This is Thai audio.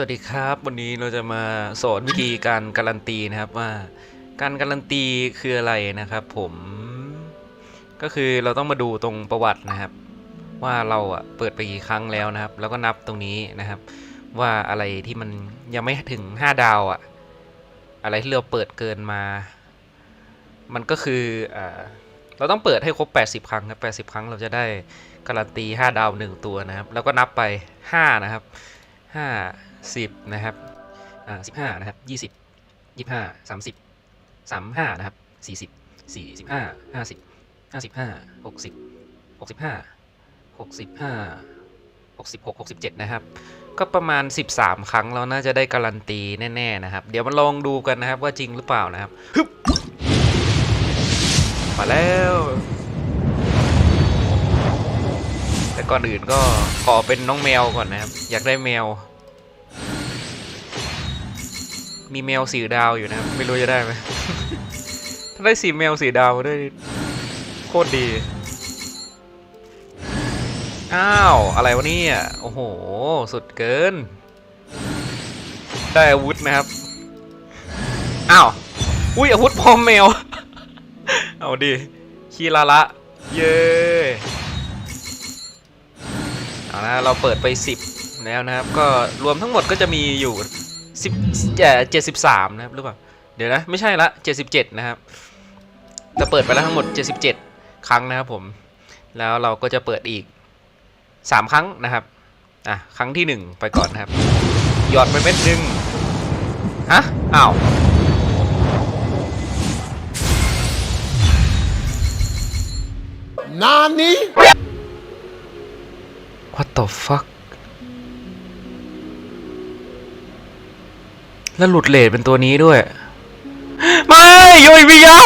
สวัสดีครับ วันนี้เราจะมาสอนวิธีการการันตีนะครับว่า การการันตีคืออะไรนะครับ ผมก็คือเราต้องมาดูตรงประวัตินะครับ ว่าเราอะเปิดไปกี่ครั้งแล้วนะครับ แล้วก็นับตรงนี้นะครับ ว่าอะไรที่มันยังไม่ถึง 5 ดาวอะอะไรที่เราเปิดเกินมา มันก็คืออ่าเราต้องเปิดให้ครบ 80 ครั้งครับ80 ครั้งเราจะได้การันตี 5 ดาว 1 ตัวนะครับ แล้วก็นับไป 5 นะครับห้าสิบนะครับ อ่าสิบห้านะครับยี่สิบยี่ห้าสามสิบสามห้านะครับสี่สิบสี่สิบห้าห้าสิบห้าสิบห้าหกสิบหกสิบห้าหกสิบห้าหกสิบหกหกสิบเจ็ดนะครับ ก็ประมาณ 13 ครั้งเราน่าจะได้การันตีแน่ ๆ นะครับ เดี๋ยวมาลองดูกันนะครับว่าจริงหรือเปล่านะครับฮึบมาแล้ว แต่ก่อนอื่นก็ขอเป็นน้องแมวก่อนนะครับ อยากได้แมว มีแมวสีดาวอยู่นะไม่รู้จะได้ไหมถ้าได้สีแมวสีดาวด้วยโคตรดี อ้าว อะไรวะเนี่ย โอ้โห สุดเกิน ได้อาวุธนะครับ อ้าว อุ้ยอาวุธพร้อมแมว เอาดิคีลาละ เย้เอาละเราเปิดไป 10 แล้วนะครับ ก็รวมทั้งหมดก็จะมีอยู่ 10เอ่อ73นะครับหรือเปล่าเดี๋ยวนะ ไม่ใช่ละ77นะครับจะเปิดไปแล้วทั้งหมด77ครั้งนะครับผม แล้วเราก็จะเปิดอีก3ครั้งนะครับอะครั้งที่1ไปก่อนนะครับ หยอดไปเม็ดหนึ่งฮะอ้าว Nani? What the fuck แล้วหลุดเลดเป็นตัวนี้ด้วย ไม่โยยวิยา